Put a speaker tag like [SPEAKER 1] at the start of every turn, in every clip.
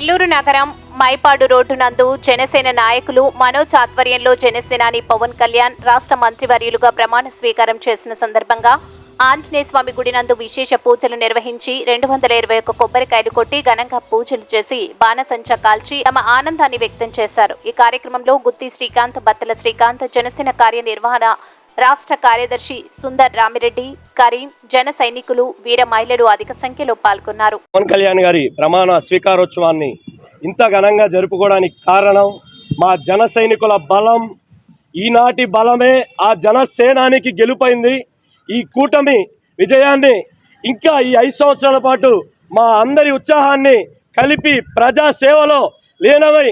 [SPEAKER 1] నెల్లూరు నగరం మైపాడు రోడ్డు నందు జనసేన నాయకులు మనోజ్ ఆధ్వర్యంలో జనసేనాని పవన్ కళ్యాణ్ రాష్ట్ర మంత్రివర్యులుగా ప్రమాణ స్వీకారం చేసిన సందర్భంగా ఆంజనేయ స్వామి గుడి నందు విశేష పూజలు నిర్వహించి రెండు వందల ఇరవై ఒక్క కొబ్బరికాయలు కొట్టి ఘనంగా పూజలు చేసి బాణసంచా కాల్చి తమ ఆనందాన్ని వ్యక్తం చేశారు. ఈ కార్యక్రమంలో గుత్తి శ్రీకాంత్ బత్తల శ్రీకాంత్ జనసేన కార్యనిర్వహణ రాష్ట్ర కార్యదర్శి సుందర్ రామిరెడ్డి కరీం జన సైనికులు వీర మహిళలు అధిక సంఖ్యలో పాల్గొన్నారు.
[SPEAKER 2] పవన్ కళ్యాణ్ గారి ప్రమాణ స్వీకారోత్సవాన్ని ఇంత ఘనంగా జరుపుకోవడానికి కారణం మా జన సైనికుల బలం. ఈనాటి బలమే ఆ జనసేనానికి గెలుపైంది. ఈ కూటమి విజయాన్ని ఇంకా ఈ ఐదు సంవత్సరాల పాటు మా అందరి ఉత్సాహాన్ని కలిపి ప్రజా సేవలో లీనమై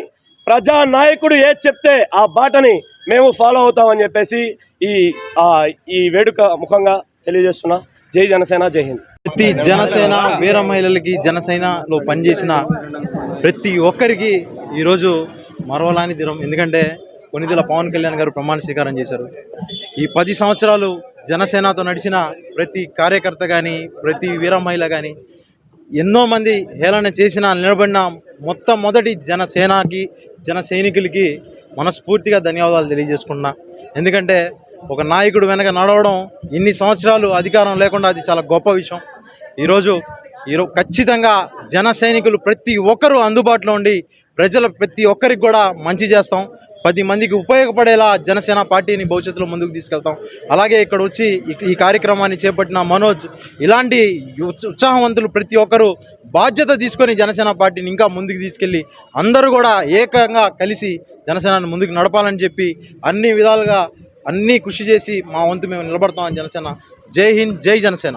[SPEAKER 2] ప్రజా నాయకుడు ఏది చెప్తే ఆ బాటని మేము ఫాలో అవుతామని చెప్పేసి ఈ ఈ వేడుక ముఖంగా తెలియజేస్తున్నా. జై జనసేన జై హింద్.
[SPEAKER 3] ప్రతి జనసేన వీర మహిళలకి జనసేనలో పనిచేసిన ప్రతి ఒక్కరికి ఈరోజు మరవలాని దినం. ఎందుకంటే కొనిదెల పవన్ కళ్యాణ్ గారు ప్రమాణ స్వీకారం చేశారు. ఈ పది సంవత్సరాలు జనసేనతో నడిచిన ప్రతి కార్యకర్త కానీ ప్రతి వీర మహిళ కానీ ఎన్నో మంది హేళన చేసిన నిలబడిన మొట్టమొదటి జనసేనకి జన సైనికులకి మనస్ఫూర్తిగా ధన్యవాదాలు తెలియజేసుకుంటున్నా. ఎందుకంటే ఒక నాయకుడు వెనక నడవడం ఇన్ని సంవత్సరాలు అధికారం లేకుండా అది చాలా గొప్ప విషయం. ఈరోజు ఈరోజు ఖచ్చితంగా జన సైనికులు ప్రతి ఒక్కరూ అందుబాటులో ఉండి ప్రజల ప్రతి ఒక్కరికి కూడా మంచి చేస్తాం. పది మందికి ఉపయోగపడేలా జనసేన పార్టీని భవిష్యత్తులో ముందుకు తీసుకెళ్తాం. అలాగే ఇక్కడ వచ్చి ఈ- కార్యక్రమాన్ని చేపట్టిన మనోజ్ ఇలాంటి ఉత్సాహవంతులు ప్రతి ఒక్కరూ బాధ్యత తీసుకొని జనసేన పార్టీని ఇంకా ముందుకు తీసుకెళ్ళి అందరూ కూడా ఏకంగా కలిసి జనసేనను ముందుకు నడపాలని చెప్పి అన్ని విధాలుగా అన్నీ కృషి చేసి మా వంతు మేము నిలబడతామని జనసేన. జై హింద్ జై జనసేన.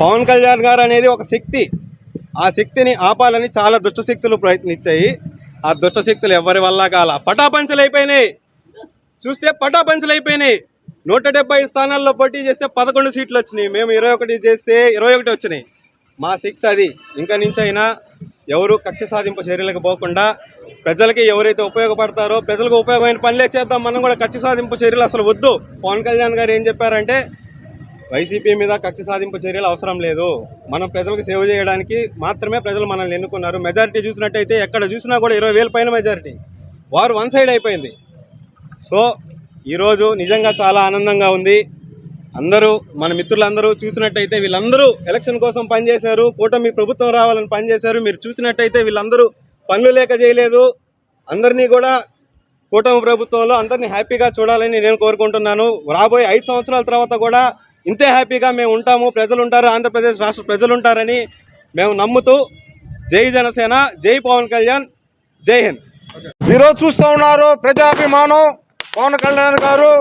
[SPEAKER 4] పవన్ కళ్యాణ్ గారు అనేది ఒక శక్తి. ఆ శక్తిని ఆపాలని చాలా దుష్టశక్తులు ప్రయత్నించాయి. ఆ దుష్ట శక్తులు ఎవరి వల్ల కాల? పటాపంచలు అయిపోయినాయి. చూస్తే పటాపంచలు అయిపోయినాయి. నూట డెబ్బై స్థానాల్లో పోటీ చేస్తే పదకొండు సీట్లు వచ్చినాయి. మేము ఇరవై ఒకటి చేస్తే ఇరవై ఒకటి వచ్చినాయి. మా శక్తి అది. ఇంకా నుంచి అయినా ఎవరు కక్ష సాధింపు చర్యలకు పోకుండా ప్రజలకి ఎవరైతే ఉపయోగపడతారో ప్రజలకు ఉపయోగమైన పనులే చేద్దాం. మనం కూడా కక్ష సాధింపు చర్యలు అసలు వద్దు. పవన్ కళ్యాణ్ గారు ఏం చెప్పారంటే వైసీపీ మీద కక్ష సాధింపు చర్యలు అవసరం లేదు. మనం ప్రజలకు సేవ చేయడానికి మాత్రమే ప్రజలు మనల్ని ఎన్నుకున్నారు. మెజారిటీ చూసినట్టయితే ఎక్కడ చూసినా కూడా ఇరవై వేల పైన మెజారిటీ. వారు వన్ సైడ్ అయిపోయింది. సో ఈరోజు నిజంగా చాలా ఆనందంగా ఉంది. అందరూ మన మిత్రులందరూ చూసినట్టయితే వీళ్ళందరూ ఎలక్షన్ కోసం పనిచేశారు. కూటమి ప్రభుత్వం రావాలని పనిచేశారు. మీరు చూసినట్టయితే వీళ్ళందరూ పనులు లేక చేయలేదు. అందరినీ కూడా కూటమి ప్రభుత్వంలో అందరినీ హ్యాపీగా చూడాలని నేను కోరుకుంటున్నాను. రాబోయే ఐదు సంవత్సరాల తర్వాత కూడా ఇంతే హ్యాపీగా మేము ఉంటాము. ప్రజలు ఉంటారు. ఆంధ్రప్రదేశ్ రాష్ట్ర ప్రజలు ఉంటారని మేము నమ్ముతూ జై జనసేన జై పవన్ కళ్యాణ్ జై హింద్.
[SPEAKER 5] ఈరోజు చూస్తూ ఉన్నారు ప్రజాభిమానం పవన్ కళ్యాణ్ గారు.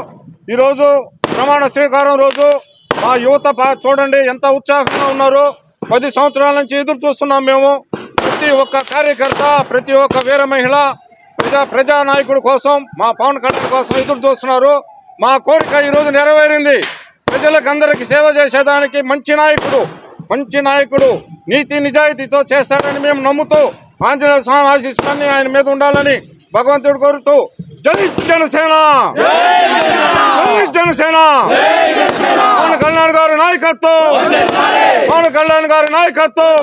[SPEAKER 5] ఈరోజు ప్రమాణ స్వీకారం రోజు. మా యువత చూడండి ఎంత ఉత్సాహంగా ఉన్నారు. పది సంవత్సరాల నుంచి ఎదురు చూస్తున్నాం మేము. ప్రతి ఒక్క కార్యకర్త ప్రతి ఒక్క వీర మహిళ ప్రజా ప్రజానాయకుడి కోసం మా పవన్ కళ్యాణ్ కోసం ఎదురు చూస్తున్నారు. మా కోరిక ఈరోజు నెరవేరింది. ప్రజలకు సేవ చేసేదానికి మంచి నాయకుడు మంచి నాయకుడు నీతి నిజాయితీతో చేస్తాడని మేము నమ్ముతూ ఆంజనేయ స్వామి ఆశీస్సులన్నీ ఆయన మీద ఉండాలని భగవంతుడు కోరుతూ జై జనసేన! జై జనసేన! పవన్ కళ్యాణ్ గారి నాయకత్వం! పవన్ కళ్యాణ్ గారి నాయకత్వం!